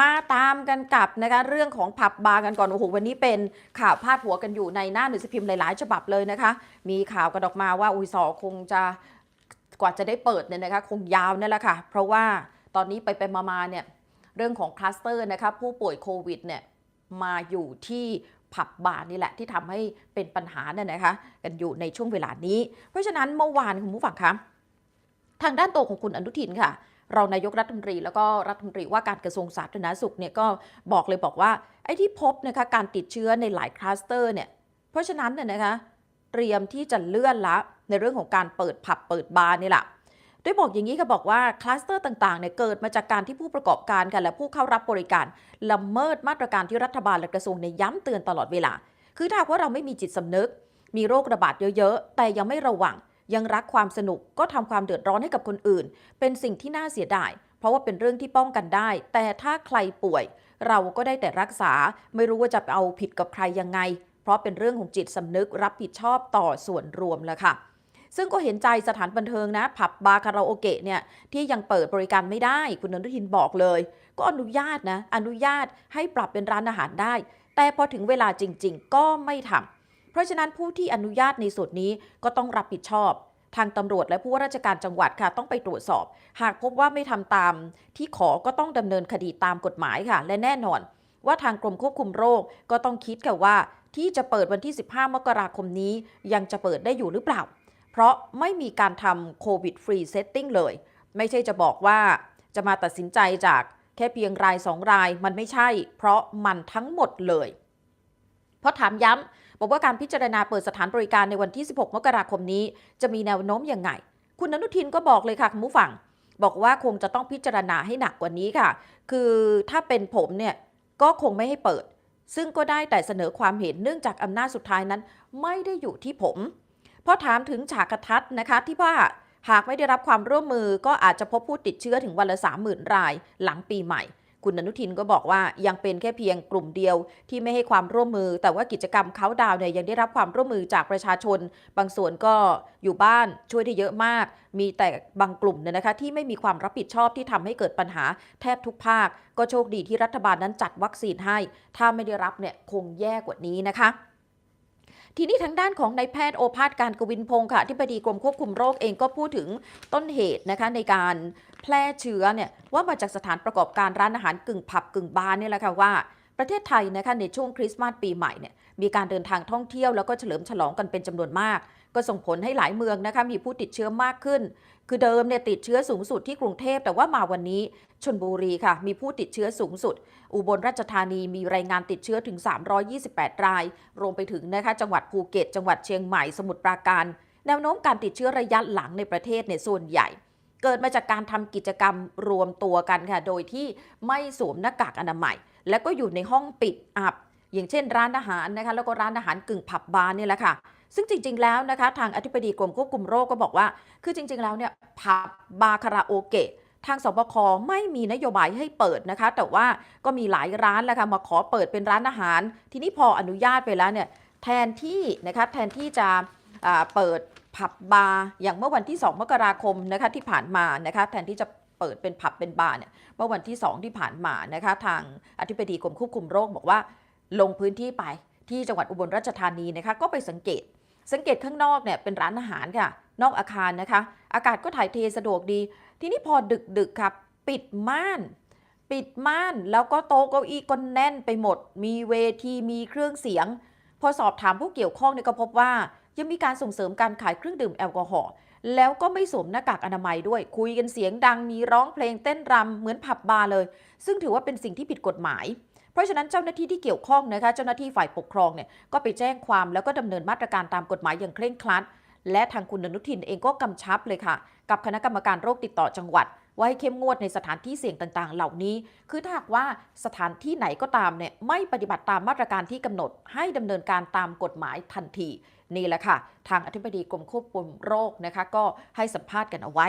มาตามกันกับนะคะเรื่องของผับบาร์กันก่อนโอ้โหวันนี้เป็นข่าวพาดหัวกันอยู่ในหน้าหนังสือพิมพ์หลาย ๆ ฉบับเลยนะคะ มีข่าวกันออกมาว่าอุยสอคงจะกว่าจะได้เปิดเนี่ยนะคะคงยาวนั่นแหละค่ะ เพราะว่าตอนนี้ไปไปมาๆเนี่ยเรื่องของคลัสเตอร์นะคะผู้ป่วยโควิดเนี่ยมาอยู่ที่ผับบาร์นี่แหละที่ทำให้เป็นปัญหาเนี่ยนะคะ กันอยู่ในช่วงเวลานี้ เพราะฉะนั้นเมื่อวานคุณผู้ฟังคะทางด้านตัวของคุณอนุทินค่ะ รองนายกรัฐมนตรี แล้วก็รัฐมนตรีว่าการกระทรวงสาธารณสุขเนี่ยก็บอกเลยบอกว่าไอ้ที่พบนะคะการติดเชื้อในหลายคลัสเตอร์เนี่ยเพราะฉะนั้นเนี่ยนะคะเตรียมที่จะเลื่อนละในเรื่องของการเปิดผับเปิดบาร์นี่แหละโดยบอกอย่างนี้ค่ะบอกว่าคลัสเตอร์ต่างๆเนี่ยเกิดมาจากการที่ผู้ประกอบการกันและผู้เข้ารับบริการละเมิดมาตรการที่รัฐบาลและกระทรวงเนี่ยย้ำเตือนตลอดเวลา คือถ้าว่าเราไม่มีจิตสำนึก มีโรคระบาดเยอะๆ แต่ยังไม่ระวัง ยังรักความสนุกก็ทำความเดือดร้อนให้กับคนอื่น เป็นสิ่งที่น่าเสียดาย เพราะว่าเป็นเรื่องที่ป้องกันได้ แต่ถ้าใครป่วย เราก็ได้แต่รักษา ไม่รู้ว่าจะเอาผิดกับใครยังไง เพราะเป็นเรื่องของจิตสำนึกรับผิดชอบต่อส่วนรวมแล้วค่ะซึ่งก็เห็นใจสถานบันเทิงนะ ผับบาร์คาราโอเกะเนี่ย ที่ยังเปิดบริการไม่ได้ คุณอนุทินบอกเลย ก็อนุญาตนะ อนุญาตให้ปรับเป็นร้านอาหารได้ แต่พอถึงเวลาจริง ๆ ก็ไม่ทำ เพราะฉะนั้นผู้ที่อนุญาตในส่วนนี้ก็ต้องรับผิดชอบ ทางตำรวจและผู้ว่าราชการจังหวัดค่ะต้องไปตรวจสอบ หากพบว่าไม่ทำตาม ที่ขอก็ต้องดำเนินคดีตามกฎหมายค่ะ และแน่นอน ว่าทางกรมควบคุมโรคก็ต้องคิดค่ะว่า ที่จะเปิดวันที่ 15 มกราคมนี้ ยังจะเปิดได้อยู่หรือเปล่า เพราะไม่มีการทำโควิดฟรีเซตติ้งเลย ไม่ใช่จะบอกว่าจะมาตัดสินใจจากแค่เพียงรายสองรายมันไม่ใช่ เพราะมันทั้งหมดเลย ราะถามย้ำบอกว่าการพิจารณาเปิดสถานบริการในวันที่ 16 มกราคมนี้ จะมีแนวโน้มยังไง คุณอนุทินก็บอกเลยค่ะคุณผู้ฟัง บอกว่าคงจะต้องพิจารณาให้หนักกว่านี้ค่ะ คือถ้าเป็นผมเนี่ยก็คงไม่ให้เปิด ซึ่งก็ได้แต่เสนอความเห็นเนื่องจากอำนาจสุดท้ายนั้น ไม่ได้อยู่ที่ผมเพราะถามถึงฉากทัศน์นะคะที่ว่าหากไม่ได้รับความร่วมมือก็อาจจะพบผู้ติดเชื้อถึงวันละ 30,000 รายหลังปีใหม่ คุณอนุทินก็บอกว่ายังเป็นแค่เพียงกลุ่มเดียวที่ไม่ให้ความร่วมมือ แต่ว่ากิจกรรมเขาดาวเนี่ยยังได้รับความร่วมมือจากประชาชน บางส่วนก็อยู่บ้านช่วยได้เยอะมาก มีแต่บางกลุ่มเนี่ยนะคะที่ไม่มีความรับผิดชอบที่ทำให้เกิดปัญหาแทบทุกภาค ก็โชคดีที่รัฐบาลนั้นจัดวัคซีนให้ ถ้าไม่ได้รับเนี่ยคงแย่กว่านี้นะคะ ทีนี้ทางด้านของนายแพทย์โอภาสการกวินพงศ์ค่ะที่ปดีกรมควบคุมโรคเองก็พูดถึงต้นเหตุนะคะในการแพร่เชื้อเนี่ยว่ามาจากสถานประกอบการร้านอาหารกึ่งผับกึ่งบาร์เนี่ยแหละค่ะว่าประเทศไทยนะคะในช่วงคริสต์มาสปีใหม่เนี่ยมีการเดินทางท่องเที่ยวแล้วก็เฉลิมฉลองกันเป็นจำนวนมาก ก็ส่งผลให้หลายเมืองนะคะมีผู้ติดเชื้อมากขึ้น คือเดิมเนี่ยติดเชื้อสูงสุดที่กรุงเทพ แต่ว่ามาวันนี้ชนบุรีค่ะ มีผู้ติดเชื้อสูงสุด อุบลราชธานีมีรายงานติดเชื้อถึง 328 ราย รวมไปถึงนะคะจังหวัดภูเก็ต จังหวัดเชียงใหม่สมุทรปราการ แนวโน้มการติดเชื้อระยะหลังในประเทศเนี่ยส่วนใหญ่เกิดมาจากการทำกิจกรรมรวมตัวกันค่ะ โดยที่ไม่สวมหน้ากากอนามัย และก็อยู่ในห้องปิดอับ อย่างเช่นร้านอาหารนะคะ แล้วก็ร้านอาหารกึ่งผับบาร์เนี่ยแหละค่ะ ซึ่งจริง ๆ แล้วนะคะทางอธิบดีกรมควบคุมโรคก็บอกว่า คือจริง ๆ แล้วเนี่ยผับบาคาราโอเกะทางสบคไม่มีนโยบายให้เปิดนะคะ แต่ว่าก็มีหลายร้านแล้วค่ะมาขอเปิดเป็นร้านอาหาร ทีนี้พออนุญาตไปแล้วเนี่ยแทนที่นะคะแทนที่จะเปิดผับบาร์อย่างเมื่อวันที่ 2 มกราคมนะคะที่ผ่านมานะคะแทนที่จะเปิดเป็นผับเป็นบาร์เนี่ยเมื่อวันที่ 2 ที่ผ่านมานะคะทางอธิบดีกรมควบคุมโรคบอกว่าลงพื้นที่ไปที่จังหวัดอุบลราชธานีนะคะก็ไปสังเกต สังเกตข้างนอกเนี่ยเป็นร้านอาหารค่ะ นอกอาคารนะคะ อากาศก็ถ่ายเทสะดวกดี ทีนี้พอดึกดึกๆครับปิดม่าน ปิดม่านแล้วก็โต๊ะเก้าอี้ก็แน่นไปหมด มีเวทีมีเครื่องเสียง พอสอบถามผู้เกี่ยวข้องเนี่ยก็พบว่ายังมีการส่งเสริมการขายเครื่องดื่มแอลกอฮอล์ แล้วก็ไม่สวมหน้ากากอนามัยด้วย คุยกันเสียงดังมีร้องเพลงเต้นรำเหมือนผับบาร์เลย ซึ่งถือว่าเป็นสิ่งที่ผิดกฎหมาย เพราะฉะนั้นเจ้าหน้าที่ที่เกี่ยวข้องนะคะเจ้าหน้าที่ฝ่ายปกครองเนี่ยก็ไปแจ้งความแล้วก็ดำเนินมาตรการตามกฎหมายอย่างเคร่งครัดและทางคุณอนุทินเองก็กำชับเลยค่ะ กับคณะกรรมการโรคติดต่อจังหวัด ว่าให้เข้มงวดในสถานที่เสี่ยงต่างๆ เหล่านี้ คือถ้าหากว่าสถานที่ไหนก็ตามเนี่ยไม่ปฏิบัติตามมาตรการที่กำหนด ให้ดำเนินการตามกฎหมายทันทีนี่แหละค่ะ ทางอธิบดีกรมควบคุมโรคนะคะ ก็ให้สัมภาษณ์กันเอาไว้